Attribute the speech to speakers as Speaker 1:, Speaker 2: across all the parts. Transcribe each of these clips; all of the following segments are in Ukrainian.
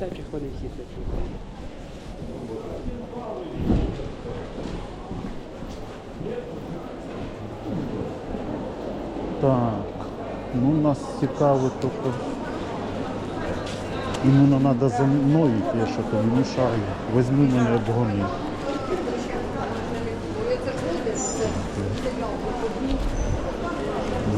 Speaker 1: Дай приходить сіточку.
Speaker 2: Так, ну нас цікаво тільки. Іменно треба за мною я що тобі мішаю. Возьми мене обгони.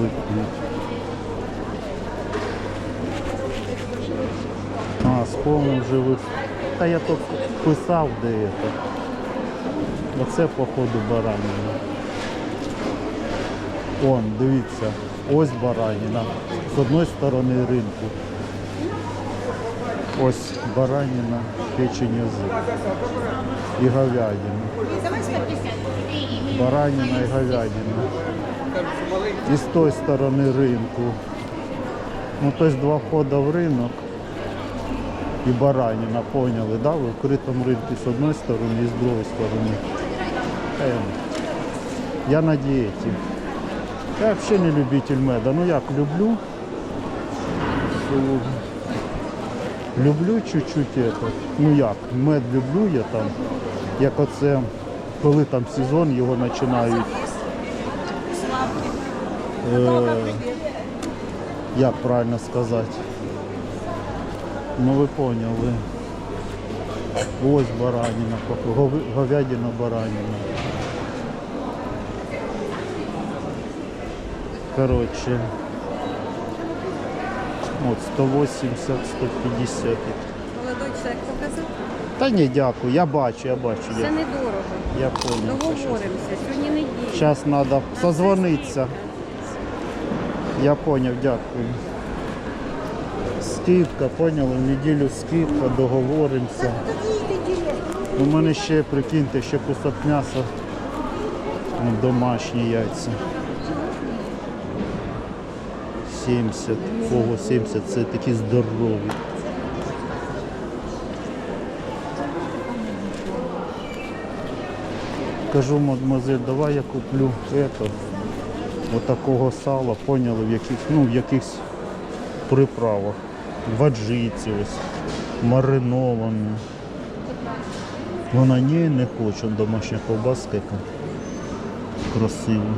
Speaker 2: Летить. А, вже. Та я то писав де це. Оце походу баранина. Он, дивіться, ось бараніна. З одної сторони ринку. Ось бараніна, печень язик. І говядина. Бараніна і говядина. І з тої сторони ринку. Ну, тобто два входи в ринок і бараніна, поняли, да? В відкритому ринку з одної сторони і з другої сторони. Е, Я на дієті. Я взагалі не любитель меда. Ну як люблю. Люблю чуть-чуть это. Ну як, мед люблю я там. Як оце, коли там сезон його починають. Е, як правильно сказати? Ну ви поняли. Ось бараніна, гов- говядина бараніна. Коротше. От 180, 150.
Speaker 3: Молодой чоловік показав.
Speaker 2: Та ні, дякую, я бачу, я бачу.
Speaker 3: Це
Speaker 2: Я,
Speaker 3: недорого.
Speaker 2: я понял.
Speaker 3: Договоримося. Сьогодні неділя.
Speaker 2: Зараз треба созвонитися. Я поняв, дякую. Скидка, поняли, в неділю скидка, договоримося. У мене ще, прикиньте, ще кусок м'яса. Домашні яйця. 70, кого 70, це такі здорові. Кажу, мадемуазель, давай я куплю это, отакого сала, поняли, в яких, ну, в якихось приправах. В аджиці ось, мариноване. Вона ні, не хоче, домашня ковбаска яка красива.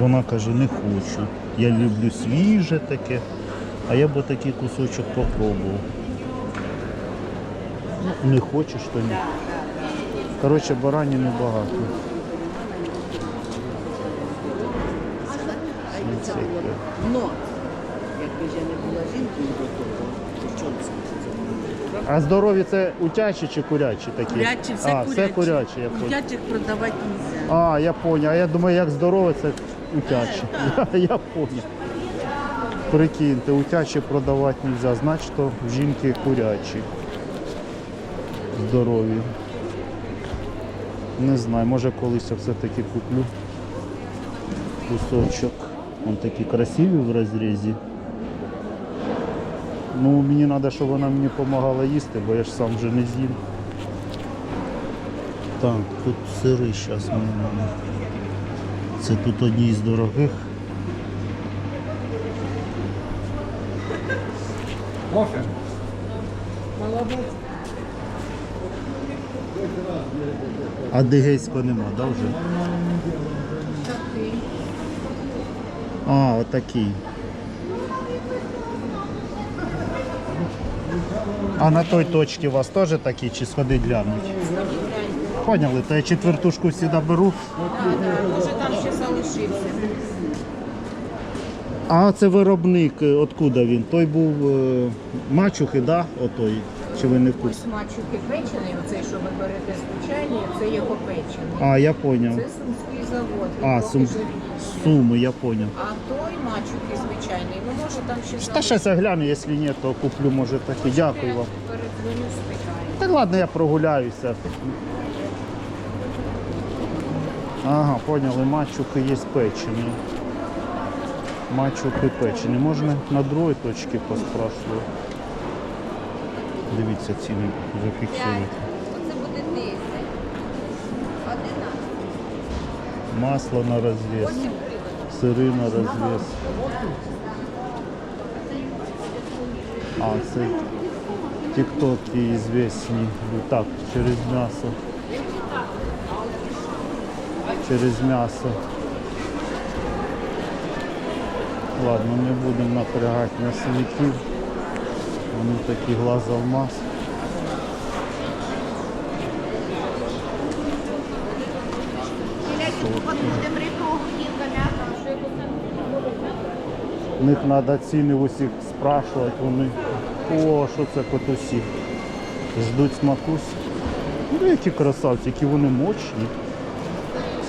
Speaker 2: Вона каже, не хочу. Я люблю свіже таке, а я б отакий кусочок попробував. Ну, Не хочеш, то ні. Коротше, баранини багато. Всяке.
Speaker 4: Но, якби я не була жінкою до того, то що це?
Speaker 2: А здорові це утячі чи курячі такі?
Speaker 4: Курячі, все
Speaker 2: а,
Speaker 4: курячі.
Speaker 2: все курячі, я понял.
Speaker 4: Курячих продавати не можна.
Speaker 2: А, я понял. А я думаю, як здорове, це утячі. Я, я понял. Прикиньте, утячі продавати не можна, значить, то в жінки курячі. Здорові. Не знаю, може колись я все-таки куплю кусочок. Вон такі красиві в розрізі. Ну, мені треба, щоб вона мені допомагала їсти, бо я ж сам вже не з'їм. Так, тут сири зараз ми. Це тут одні з дорогих. А дигейського нема, да, вже? А, отакий. А на той точці у вас теж такі, чи сходить глянуть? Поняли, то я четвертушку завжди беру.
Speaker 3: Може там ще залишився.
Speaker 2: А це виробник, е, откуда він? Той був е, мачухи, да? Отой. Чи ви не в курсі?
Speaker 3: Смачуки печений, оцей, що ви берете звичайний, це його печений.
Speaker 2: А, я поняв.
Speaker 3: Це сумський завод.
Speaker 2: А, сум... суми, я поняв.
Speaker 3: А той мачуки звичайний, ну може там ще
Speaker 2: Та
Speaker 3: залишився.
Speaker 2: щас я гляну, якщо ні, то куплю, може таки. Дякую вам.
Speaker 3: Передзвоню, спитаю.
Speaker 2: Та ладно, я прогуляюся. Ага, поняли, мачухи є печені. Мачухи печені. Можна на другій точці поспрашувати. Дивіться, ціни зафіксують.
Speaker 3: Оце буде 10. 11.
Speaker 2: Масло на розвес.
Speaker 3: 8 гривень.
Speaker 2: Сири на розвес. А, це тіктоки. Ну так, через м'ясо. Через м'ясо. Ладно, не будемо напрягати м'ясовиків. Вони такі глаз алмаз. У них треба ціни в усіх спрашувати, вони. О, що це котусі? Ждуть смакусь. Ну, які красавці, які вони мощні.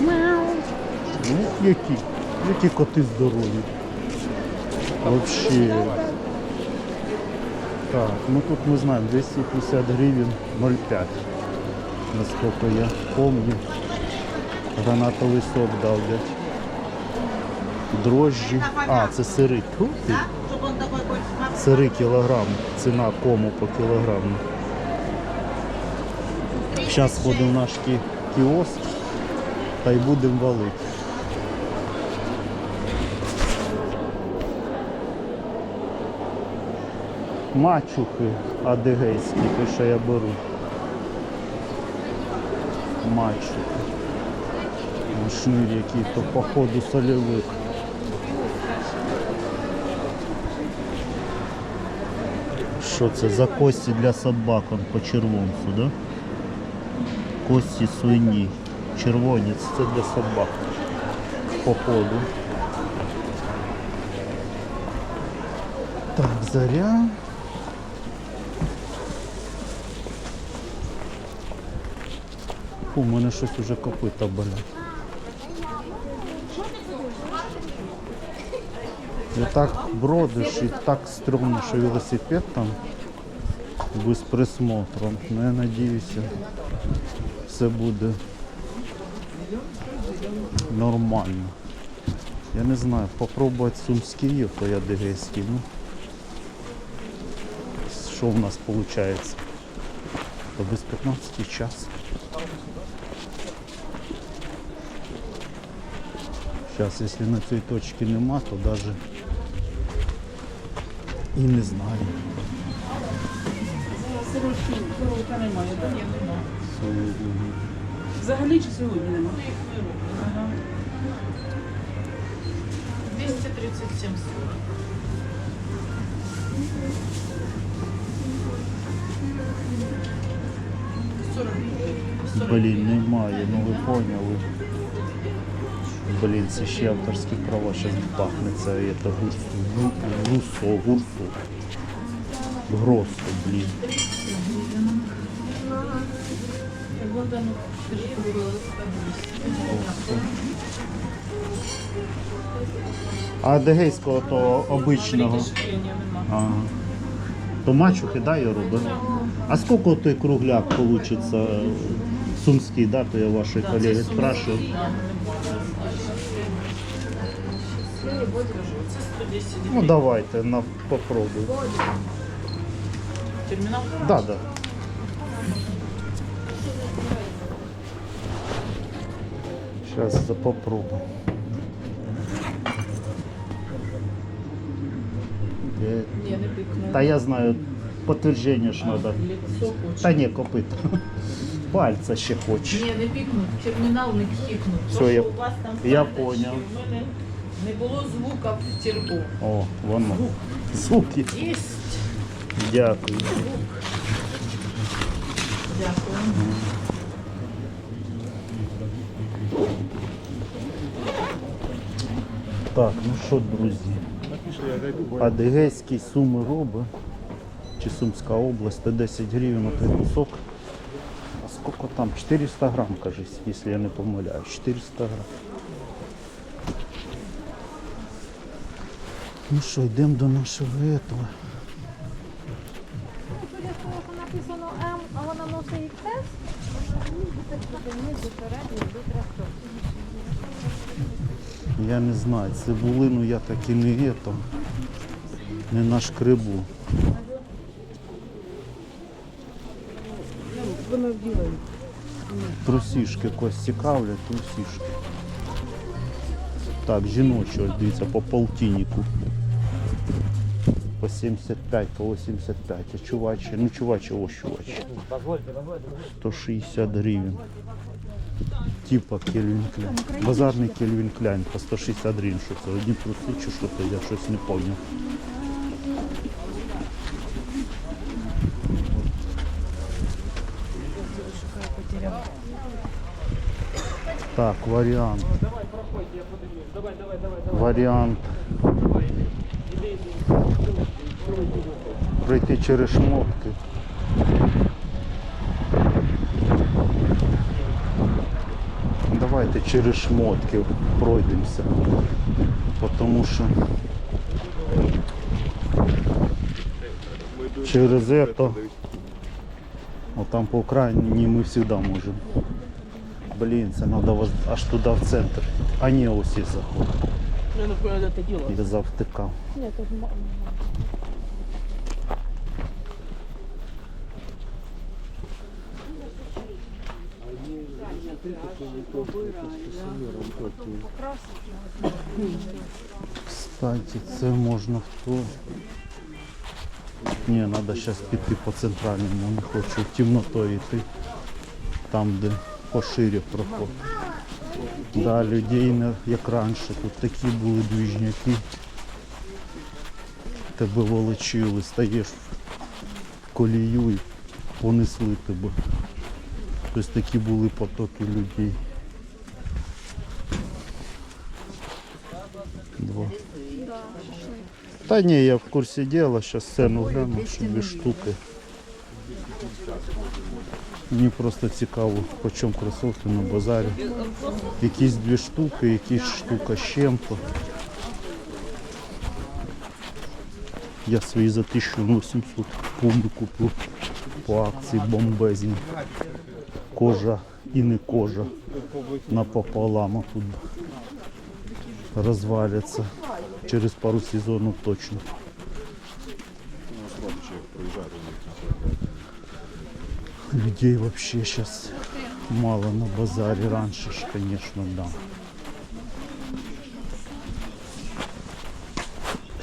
Speaker 2: Ну, які, які коти здорові. Вообще. Так, ну тут мы знаем 250 гривен 0,5. Насколько я помню. Гранатовий сок давлять. Дрожжі. А, це сири. Ти. Сири кілограм. Ціна кому по кілограму. Зараз ходимо в наш кі- кіоск та й будемо валити. Мачухи адигейські, те, що я беру. Мачухи. Шнир який то походу сольовик. Що це за кості для собак он по червонцю, да? Кості свині. Червонець це для собак. Походу. Так, заря. Фу, у мене щось уже копита болять. Я так бродиш і так стрьомно, що велосипед там без присмотру. Ну, я надіюся, все буде нормально. Я не знаю, попробувати сумський, то я дегейський. Ну, що в нас виходить? То без 15 час. Зараз, якщо на цій точці нема, то навіть і не знаю.
Speaker 1: Коровка немає, да? Я нема. Взагалі чи сьогодні нема? Ага.
Speaker 3: 237 сорок.
Speaker 2: Блін, немає, ну ви поняли. Блін, це ще авторські права, зараз пахне це, це гусо, гусо, гурсо. Гросо, блін. А дегейського то обичного. Ага. То мачухи, да, я роблю? А сколько той кругляк получится сумский, да, то я вашей коллеги спрашиваю. Ну давайте, на попробуй.
Speaker 1: термінал.
Speaker 2: Да, да. Сейчас за попробую. Е,
Speaker 1: Ні, не пікнула.
Speaker 2: Та я знаю, подтверждение ж надо.
Speaker 1: Лицо хоче.
Speaker 2: Та ні, копита. Пальця ще хоче.
Speaker 3: Ні, не пікнуть, термінал не пікнуть.
Speaker 2: Все, я,
Speaker 1: У вас там
Speaker 2: я
Speaker 1: стане,
Speaker 2: понял.
Speaker 1: що в мене не було звука в тірку.
Speaker 2: О, воно. Звуки.
Speaker 3: Єсть.
Speaker 2: Дякую.
Speaker 3: Дякую.
Speaker 2: Так, ну що, друзі, Адигейський суми роби, чи Сумська область, 10 гривень на той кусок. А сколько там? 400 грам, кажись, якщо я не помиляюсь. 400 грам. Ну що, йдемо до нашого этого.
Speaker 5: Судя з того, що написано М, а вона носить XS, до передніх до 300.
Speaker 2: Я не знаю, цибулину я так і не ето, не нашкребу. Трусішки когось цікавлять, трусішки. Так, жіночі, ось дивіться, по полтиннику. По 75, по 85. А чувачі, ну чувачі, ось чувачі. 160 гривень. Типа Кельвін Кляйн. Базарний Кельвін Кляйн по 160 гривень. Що це? Одні труси чи що це? Я щось не пам'ятаю. Так, варіант. Варіант. Пройти через шмотки. Давайте через шмотки пройдемося. Потому що через это, там по Україні ми завжди можемо. Блін, це треба аж туди в центр. А ні, ось і заход.
Speaker 1: Я не понял, это дело.
Speaker 2: Я завтикав.
Speaker 5: Ні, тут ма-
Speaker 2: Кстати, це можна в то. Ні, треба зараз піти по центральному, не хочу темнотою йти. Там, де поширі проход. Да, людей як раніше. Тут такі були двіжняки. Тебе волочили, стаєш в колію і понесли тебе. Тобто такі були потоки людей. Два. Та ні, я в курсі діла, зараз сцену гляну, що дві штуки. Мені просто цікаво, по чому кросовки на базарі. Якісь дві штуки, якісь штука з чим-то. Я свої за 1800 пуми купив по акції бомбезні. Кожа і не кожа напополам, а тут розваляться через пару сезонів точно. Людей вообще сейчас мало на базаре. Раньше ж, конечно, да.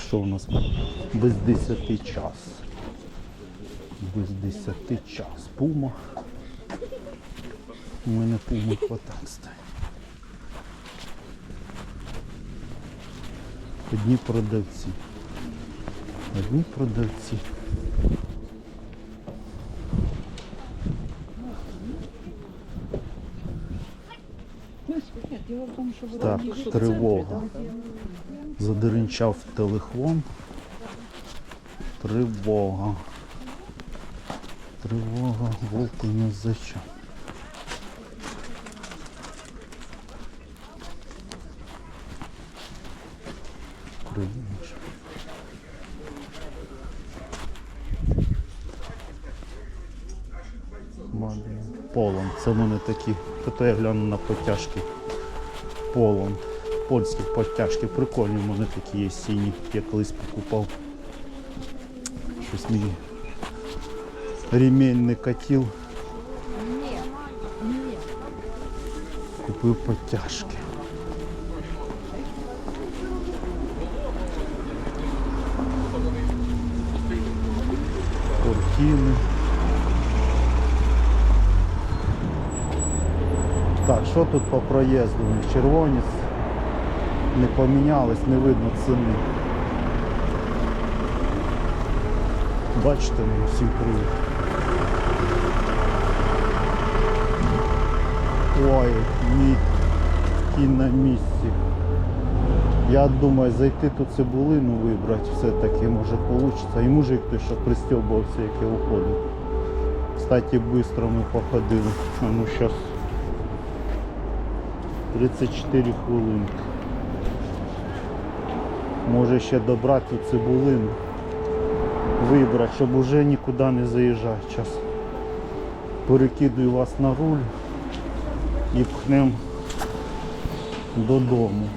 Speaker 2: Що у нас? Без 10 час. Без 10 час. Пума. У мене пуми хватає, кстати. Одні продавці. Одні продавці. Так, тривога. Задеренчав телефон. Тривога. Тривога, вовку не зачав. Українич. Полон. Це в мене такі. То я гляну на потяжки. Полон. Польські потяжки. Прикольні в мене такі є сині. Я колись покупав. Щось мені. Ремінь не катів. Купив потяжки. Куртини. Що тут по проїзду? Червоні не помінялись, не видно ціни. Бачите, ну, всім привіт. Ой, ні, і на місці. Я думаю, зайти тут цибулину вибрати все-таки може вийде. І мужик той, що пристьобувався, як я уходив. Кстати, швидко ми походили. А ну зараз 34 хвилинки. Може ще добрати цю цибулину, вибрати, щоб уже нікуди не заїжджати. Зараз перекидую вас на руль і пхнемо додому.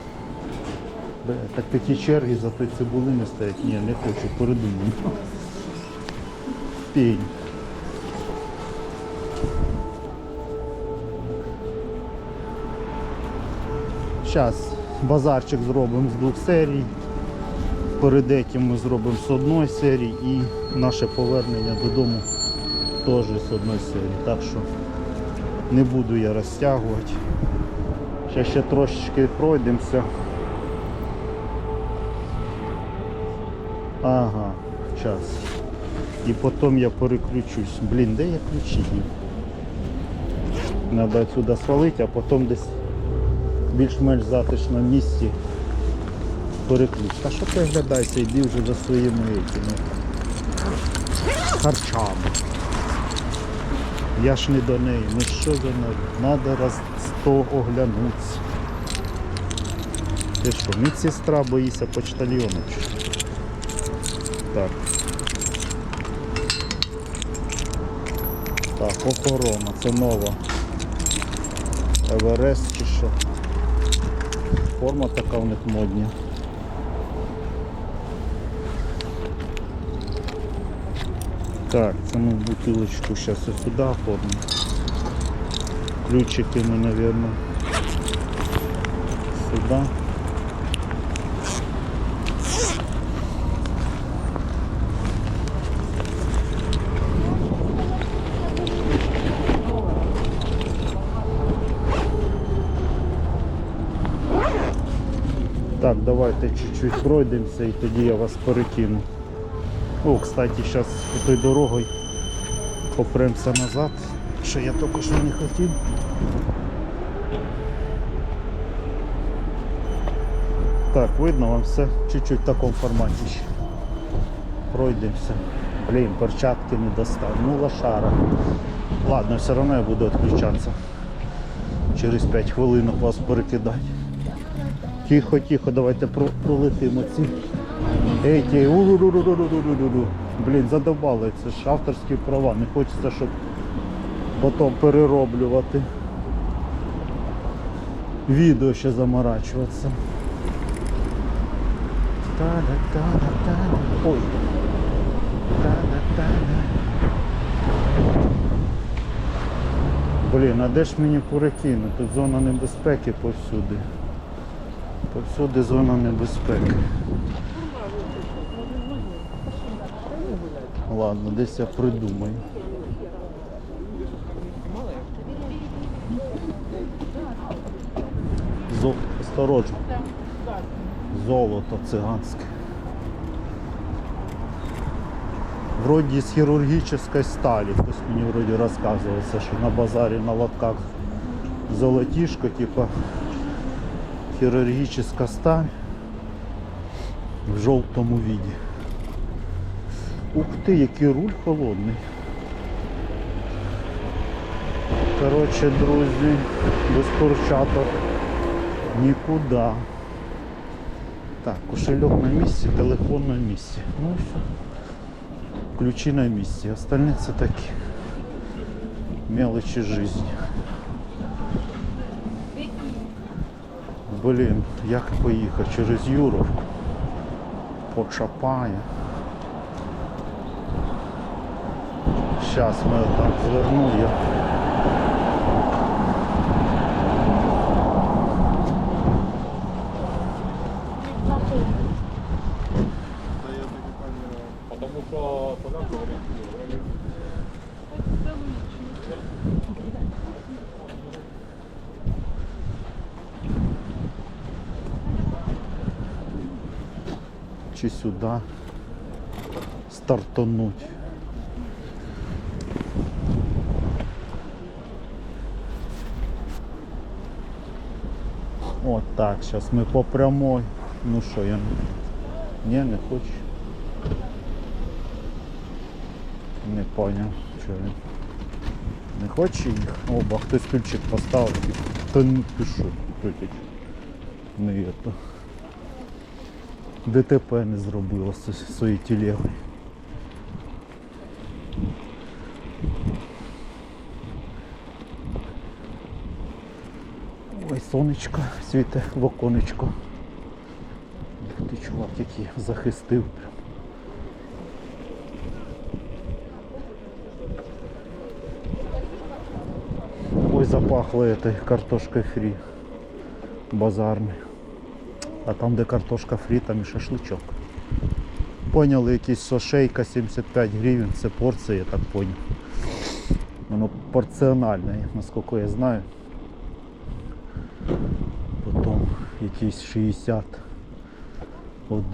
Speaker 2: Так такі черги за той цибулини стоять. Ні, не хочу, передумаю. Пень. Зараз базарчик зробимо з двох серій. Перед этим ми зробимо з одної серії і наше повернення додому теж з одної серії. Так що не буду я розтягувати. Ще ще трошечки пройдемося. Ага, час. І потім я переключусь. Блін, де я ключі? Треба отсюда свалити, а потім десь більш-менш затишному місці переключ. Та що ти оглядаєшся, йди вже за своїми этими харчами. Я ж не до неї. Ну що за нею? Надо раз сто оглянутися. Ти що, медсестра боїться що? Так. Так, охорона, це нова. Еверест чи що? Форма така у них модня. Так, це ми бутилочку зараз і сюди оформимо. Ключики ми, мабуть, сюди. Так, давайте чуть-чуть пройдемося і тоді я вас перекину. О, кстати, зараз той дорогою попремся назад, що я тільки що не хотів. Так, видно вам все чуть-чуть в такому форматі ще. Пройдемося. Блін, перчатки не достав. Ну лошара. Ладно, все одно я буду відключатися. Через 5 хвилин вас перекидати. Тихо, тихо, давайте пролетимо ці. Ей, ті, уру. Блін, задобали, це ж авторські права. Не хочеться, щоб потім перероблювати. Відео ще заморачуватися. Та-да-та-да-та-да. Ой. Та-да-та-да. Блін, а де ж мені перекинути? Тут зона небезпеки повсюди. Повсюди зона небезпеки. Ладно, десь я придумаю. Зо... Осторожно. Золото циганське. Вроді з хірургічної сталі. Хтось мені вроді розказувався, що на базарі на лотках золотішко, типа хирургическая сталь в жовтому віді. Ух ти, який руль холодний. Коротше, друзі, без перчаток нікуди. Так, кошельок на місці, телефон на місці. Ну і все. Ключі на місці. Остальне це такі мелочі жизни. Блін, як поїхати через Юровку? По Чапая. Зараз ми отак зверну я. Чи сюди стартануть. От так, зараз ми по прямой. Ну що, я не... Ні, не хочу. Не поняв, що він. Не хоче їх? Оба, хтось ключик поставив. Та ну тільки не это. ДТП не зробила з своєю телегою. Ой, сонечко світе в оконечко. Ти чувак, який захистив прям. Ой, запахло этой картошкой фри базарной. А там, де картошка фрі, там і шашличок. Поняли, якийсь сошейка 75 гривень, це порція, я так поняв. Воно порціональне, наскільки я знаю. Потім якийсь 60. Один.